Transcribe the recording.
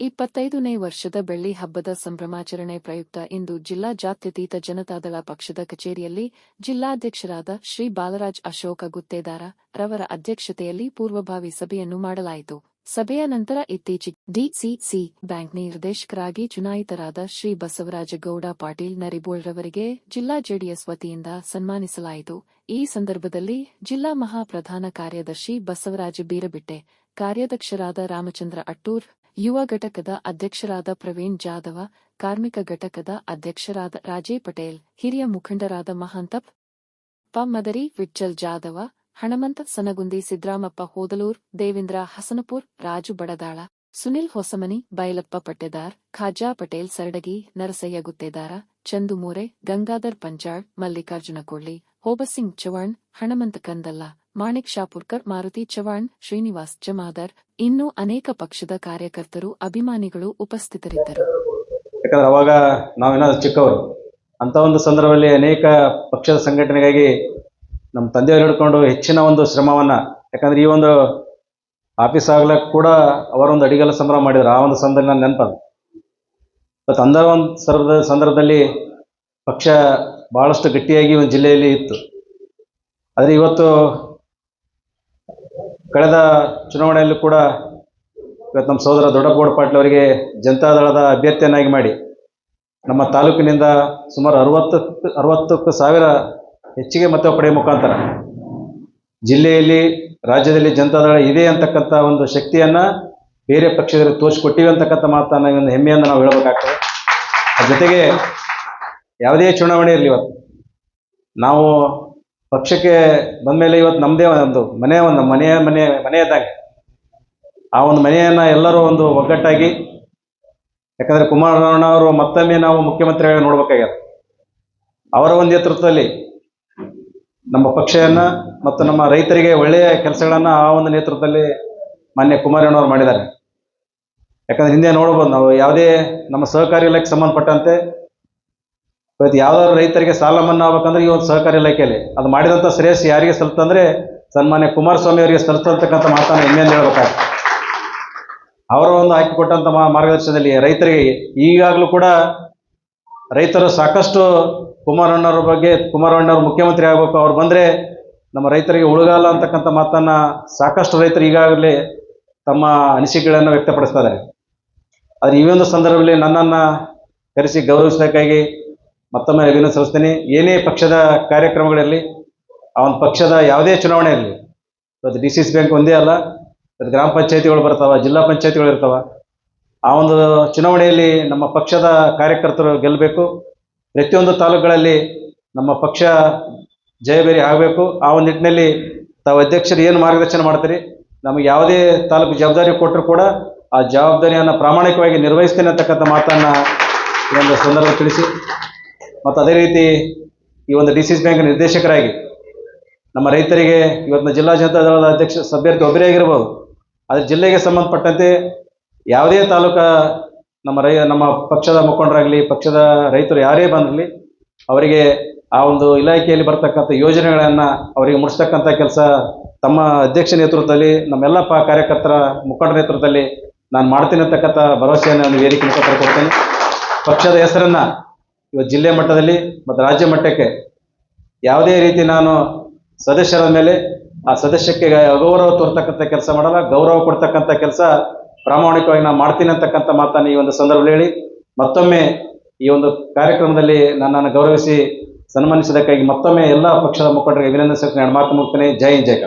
ಇಪ್ಪತ್ತೈದನೇ ವರ್ಷದ ಬೆಳ್ಳಿ ಹಬ್ಬದ ಸಂಭ್ರಮಾಚರಣೆ ಪ್ರಯುಕ್ತ ಇಂದು ಜಿಲ್ಲಾ ಜಾತ್ಯತೀತ ಜನತಾದಳ ಪಕ್ಷದ ಕಚೇರಿಯಲ್ಲಿ ಜಿಲ್ಲಾಧ್ಯಕ್ಷರಾದ ಶ್ರೀ ಬಾಲರಾಜ್ ಅಶೋಕ ಗುತ್ತೇದಾರ ರವರ ಅಧ್ಯಕ್ಷತೆಯಲ್ಲಿ ಪೂರ್ವಭಾವಿ ಸಭೆಯನ್ನು ಮಾಡಲಾಯಿತು. ಸಭೆಯ ನಂತರ ಇತ್ತೀಚೆಗೆ ಡಿಸಿಸಿ ಬ್ಯಾಂಕ್ ನಿರ್ದೇಶಕರಾಗಿ ಚುನಾಯಿತರಾದ ಶ್ರೀ ಬಸವರಾಜ ಗೌಡ, ಪಾಟೀಲ್ ನರಿಬೋಳ್ ರವರಿಗೆ ಜಿಲ್ಲಾ ಜೆಡಿಎಸ್ ವತಿಯಿಂದ ಸನ್ಮಾನಿಸಲಾಯಿತು. ಈ ಸಂದರ್ಭದಲ್ಲಿ ಜಿಲ್ಲಾ ಮಹಾಪ್ರಧಾನ ಕಾರ್ಯದರ್ಶಿ ಬಸವರಾಜ ಬೀರಬಿಟ್ಟೆ, ಕಾರ್ಯಾಧ್ಯಕ್ಷರಾದ ರಾಮಚಂದ್ರ ಅಟ್ಟೂರ್ ಯುವ ಘಟಕದ ಅಧ್ಯಕ್ಷರಾದ ಪ್ರವೀಣ್ ಜಾಧವ, ಕಾರ್ಮಿಕ ಘಟಕದ ಅಧ್ಯಕ್ಷರಾದ ರಾಜೇ ಪಟೇಲ್, ಹಿರಿಯ ಮುಖಂಡರಾದ ಮಹಾಂತಪ್ ಪ ಮದರಿ ವಿಠ್ಠಲ್ ಜಾಧವ, ಹಣಮಂತ ಸನಗುಂದಿ ಸಿದ್ರಾಮಪ್ಪ ಹೋದಲೂರ್, ದೇವೇಂದ್ರ ಹಸನಪುರ್, ರಾಜು ಬಡದಾಳ, ಸುನಿಲ್ ಹೊಸಮನಿ, ಬೈಲಪ್ಪ ಪಟ್ಟೆದಾರ್, ಖಾಜಾ ಪಟೇಲ್ ಸರಡಗಿ, ನರಸಯ್ಯ ಗುತ್ತೇದಾರ ಚಂದುಮೂರೆ ಗಂಗಾಧರ್ ಪಂಜಾಳ್ ಮಲ್ಲಿಕಾರ್ಜುನ ಕೊಳ್ಳಿ ಹೋಬಸಿಂಗ್ ಚವಾಣ್ ಹಣಮಂತ ಕಂದಲ್ಲ ಮಾಣಿಕ್ ಶಾಪುರ್ಕರ್, ಮಾರುತಿ ಚವಾಣ್ ಶ್ರೀನಿವಾಸ್ ಜಮಾದರ್, ಇನ್ನೂ ಅನೇಕ ಪಕ್ಷದ ಕಾರ್ಯಕರ್ತರು, ಅಭಿಮಾನಿಗಳು ಉಪಸ್ಥಿತರಿದ್ದರು. ಯಾಕಂದ್ರೆ ಅವಾಗ ನಾವೇನಾದ್ರು ಚಿಕ್ಕವರು. ಅಂತ ಒಂದು ಸಂದರ್ಭದಲ್ಲಿ ಅನೇಕ ಪಕ್ಷದ ಸಂಘಟನೆಗಾಗಿ ನಮ್ಮ ತಂದೆಯವರು ಹಿಡ್ಕೊಂಡು ಹೆಚ್ಚಿನ ಒಂದು ಶ್ರಮವನ್ನ, ಯಾಕಂದ್ರೆ ಈ ಒಂದು ಆಫೀಸ್ ಆಗ್ಲಕ್ಕೆ ಕೂಡ ಅವರೊಂದು ಅಡಿಗಲ ಸಂಭ್ರಮ ಮಾಡಿದ್ರು. ಆ ಒಂದು ಸಂದರ್ಭ ನನ್ನ ನೆನಪದು. ಮತ್ತು ಅಂದ ಒಂದು ಸರ್ದ ಸಂದರ್ಭದಲ್ಲಿ ಪಕ್ಷ ಬಹಳಷ್ಟು ಗಟ್ಟಿಯಾಗಿ ಒಂದು ಜಿಲ್ಲೆಯಲ್ಲಿ ಇತ್ತು. ಆದರೆ ಇವತ್ತು ಕಳೆದ ಚುನಾವಣೆಯಲ್ಲೂ ಕೂಡ ಇವತ್ತು ನಮ್ಮ ಸೋದರ ದೊಡ್ಡಗೌಡ ಪಾಟೀಲ್ ಅವರಿಗೆ ಜನತಾದಳದ ಅಭ್ಯರ್ಥಿಯನ್ನಾಗಿ ಮಾಡಿ ನಮ್ಮ ತಾಲೂಕಿನಿಂದ ಸುಮಾರು ಅರವತ್ತು ಅರವತ್ತಕ್ಕೂ ಸಾವಿರ ಹೆಚ್ಚಿಗೆ ಮತ ಪಡೆಯುವ ಮುಖಾಂತರ ಜಿಲ್ಲೆಯಲ್ಲಿ, ರಾಜ್ಯದಲ್ಲಿ ಜನತಾದಳ ಇದೆ ಅಂತಕ್ಕಂಥ ಒಂದು ಶಕ್ತಿಯನ್ನು ಬೇರೆ ಪಕ್ಷದಲ್ಲಿ ತೋರಿಸಿಕೊಟ್ಟಿವೆ ಅಂತಕ್ಕಂಥ ಮಾತನ್ನು ಒಂದು ಹೆಮ್ಮೆಯನ್ನು ನಾವು ಹೇಳಬೇಕಾಗ್ತದೆ. ಜೊತೆಗೆ ಯಾವುದೇ ಚುನಾವಣೆ ಇರಲಿ ಇವತ್ತು, ನಾವು ಪಕ್ಷಕ್ಕೆ ಬಂದಮೇಲೆ ಇವತ್ತು ನಮ್ಮದೇ ಒಂದು ಮನೆ, ಒಂದು ಮನೆಯ ಮನೆ, ಮನೆಯದಾಗ ಆ ಒಂದು ಮನೆಯನ್ನ ಎಲ್ಲರೂ ಒಂದು ಒಗ್ಗಟ್ಟಾಗಿ, ಯಾಕಂದ್ರೆ ಕುಮಾರಣ್ಣ ಅವರು ಮತ್ತೊಮ್ಮೆ ನಾವು ಮುಖ್ಯಮಂತ್ರಿಯಾಗಿ ನೋಡ್ಬೇಕಾಗ್ಯದ. ಅವರ ಒಂದು ನೇತೃತ್ವದಲ್ಲಿ ನಮ್ಮ ಪಕ್ಷವನ್ನು ಮತ್ತು ನಮ್ಮ ರೈತರಿಗೆ ಒಳ್ಳೆಯ ಕೆಲಸಗಳನ್ನು ಆ ಒಂದು ನೇತೃತ್ವದಲ್ಲಿ ಮಾನ್ಯ ಕುಮಾರಣ್ಣವರು ಮಾಡಿದ್ದಾರೆ. ಯಾಕಂದ್ರೆ ಹಿಂದೆ ನೋಡ್ಬೋದು ನಾವು ಯಾವುದೇ ನಮ್ಮ ಸಹಕಾರಿ ಇಲಾಖೆಗೆ ಸಂಬಂಧಪಟ್ಟಂತೆ ಇವತ್ತು ಯಾವ್ದಾದ್ರು ರೈತರಿಗೆ ಸಾಲ ಮನ್ನಾ ಆಗ್ಬೇಕಂದ್ರೆ ಈ ಒಂದು ಸಹಕಾರಿ ಇಲಾಖೆಯಲ್ಲಿ. ಅದು ಮಾಡಿದಂಥ ಶ್ರೇಯಸ್ ಯಾರಿಗೆ ಸಲ್ತಂದ್ರೆ ಸನ್ಮಾನ್ಯ ಕುಮಾರಸ್ವಾಮಿ ಅವರಿಗೆ ಸಲ್ತಂತಕ್ಕಂಥ ಮಾತನ್ನು ಇನ್ನೇನು ಹೇಳ್ಬೇಕಾಗ್ತದೆ ಅವರ ಒಂದು ಹಾಕಿಕೊಟ್ಟಂಥ ಮಾರ್ಗದರ್ಶನದಲ್ಲಿ ರೈತರಿಗೆ ಈಗಾಗಲೂ ಕೂಡ ರೈತರು ಸಾಕಷ್ಟು ಕುಮಾರಣ್ಣವ್ರ ಬಗ್ಗೆ ಕುಮಾರಣ್ಣವ್ರು ಮುಖ್ಯಮಂತ್ರಿ ಆಗಬೇಕು, ಅವ್ರು ಬಂದ್ರೆ ನಮ್ಮ ರೈತರಿಗೆ ಉಳುಗಾಲ ಅಂತಕ್ಕಂಥ ಮಾತನ್ನು ಸಾಕಷ್ಟು ರೈತರು ಈಗಾಗಲೇ ತಮ್ಮ ಅನಿಸಿಕೆಗಳನ್ನು ವ್ಯಕ್ತಪಡಿಸ್ತಾರೆ ಆದರೆ ಈ ಒಂದು ಸಂದರ್ಭದಲ್ಲಿ ನನ್ನನ್ನು ಕರೆಸಿ ಗೌರವಿಸಬೇಕಾಗಿ ಮತ್ತೊಮ್ಮೆ ಅಭಿನಂದನೆ ಸಲ್ಲಿಸ್ತೇನೆ. ಏನೇ ಪಕ್ಷದ ಕಾರ್ಯಕ್ರಮಗಳಲ್ಲಿ ಒಂದು ಪಕ್ಷದ ಯಾವುದೇ ಚುನಾವಣೆ ಇರಲಿ, ಇವತ್ತು ಡಿ ಸಿ ಸಿ ಬ್ಯಾಂಕ್ ಒಂದೇ ಅಲ್ಲ, ಇವತ್ತು ಗ್ರಾಮ ಪಂಚಾಯತಿಗಳು ಬರ್ತಾವ, ಜಿಲ್ಲಾ ಪಂಚಾಯತಿಗಳು ಇರ್ತಾವೆ, ಆ ಒಂದು ಚುನಾವಣೆಯಲ್ಲಿ ನಮ್ಮ ಪಕ್ಷದ ಕಾರ್ಯಕರ್ತರು ಗೆಲ್ಲಬೇಕು ಪ್ರತಿಯೊಂದು ತಾಲೂಕುಗಳಲ್ಲಿ ನಮ್ಮ ಪಕ್ಷ ಜಯಬೇರಿ ಆಗಬೇಕು. ಆ ಒಂದು ನಿಟ್ಟಿನಲ್ಲಿ ತಾವು ಅಧ್ಯಕ್ಷರು ಏನು ಮಾರ್ಗದರ್ಶನ ಮಾಡ್ತೀರಿ, ನಮಗೆ ಯಾವುದೇ ತಾಲೂಕು ಜವಾಬ್ದಾರಿ ಕೊಟ್ಟರು ಕೂಡ ಆ ಜವಾಬ್ದಾರಿಯನ್ನು ಪ್ರಾಮಾಣಿಕವಾಗಿ ನಿರ್ವಹಿಸ್ತೇನೆ ಅಂತಕ್ಕಂಥ ಮಾತನ್ನು ಈ ಒಂದು ಸಂದರ್ಭ ತಿಳಿಸಿ. ಮತ್ತು ಅದೇ ರೀತಿ ಈ ಒಂದು ಡಿ ಸಿ ಸಿ ಬ್ಯಾಂಕ್ ನಿರ್ದೇಶಕರಾಗಿ ನಮ್ಮ ರೈತರಿಗೆ ಇವತ್ತಿನ ಜಿಲ್ಲಾ ಜನತಾ ದಳದ ಅಧ್ಯಕ್ಷ ಸಭ್ಯರ್ಥಿ ಒಬ್ಬರೇ ಆಗಿರ್ಬೋದು. ಆದರೆ ಜಿಲ್ಲೆಗೆ ಸಂಬಂಧಪಟ್ಟಂತೆ ಯಾವುದೇ ತಾಲೂಕ ನಮ್ಮ ರೈ, ನಮ್ಮ ಪಕ್ಷದ ಮುಖಂಡರಾಗಲಿ, ಪಕ್ಷದ ರೈತರು ಯಾರೇ ಬಂದಿರಲಿ ಅವರಿಗೆ ಆ ಒಂದು ಇಲಾಖೆಯಲ್ಲಿ ಬರ್ತಕ್ಕಂಥ ಯೋಜನೆಗಳನ್ನು ಅವರಿಗೆ ಮುಡಿಸ್ತಕ್ಕಂಥ ಕೆಲಸ ತಮ್ಮ ಅಧ್ಯಕ್ಷ ನೇತೃತ್ವದಲ್ಲಿ ನಮ್ಮೆಲ್ಲ ಪ, ಕಾರ್ಯಕರ್ತರ ಮುಖಂಡರ ನೇತೃತ್ವದಲ್ಲಿ ನಾನು ಮಾಡ್ತೀನಿ ಅಂತಕ್ಕಂಥ ಭರವಸೆಯನ್ನು ನಾನು ವೇದಿಕೆ ಮುಖಾಂತರ ಕೊಡ್ತೇನೆ. ಪಕ್ಷದ ಹೆಸರನ್ನು ಇವತ್ತು ಜಿಲ್ಲೆ ಮಟ್ಟದಲ್ಲಿ ಮತ್ತು ರಾಜ್ಯ ಮಟ್ಟಕ್ಕೆ ಯಾವುದೇ ರೀತಿ ನಾನು ಸದಸ್ಯರ ಮೇಲೆ ಆ ಸದಸ್ಯಕ್ಕೆ ಅಗೌರವ ತೋರ್ತಕ್ಕಂಥ ಕೆಲಸ ಮಾಡಲ್ಲ, ಗೌರವ ಕೊಡ್ತಕ್ಕಂಥ ಕೆಲಸ ಪ್ರಾಮಾಣಿಕವಾಗಿ ನಾನು ಮಾಡ್ತೀನಿ ಅಂತಕ್ಕಂಥ ಮಾತನ್ನು ಈ ಒಂದು ಸಂದರ್ಭದಲ್ಲಿ ಹೇಳಿ, ಮತ್ತೊಮ್ಮೆ ಈ ಒಂದು ಕಾರ್ಯಕ್ರಮದಲ್ಲಿ ನನ್ನನ್ನು ಗೌರವಿಸಿ ಸನ್ಮಾನಿಸಿದ್ದಕ್ಕಾಗಿ ಮತ್ತೊಮ್ಮೆ ಎಲ್ಲ ಪಕ್ಷದ ಮುಖಂಡರಿಗೆ ಅಭಿನಂದನೆ ಎರಡು ಮಾತು ಮುಗ್ತೇನೆ ಜೈ ಹಿಂದ್, ಜೈ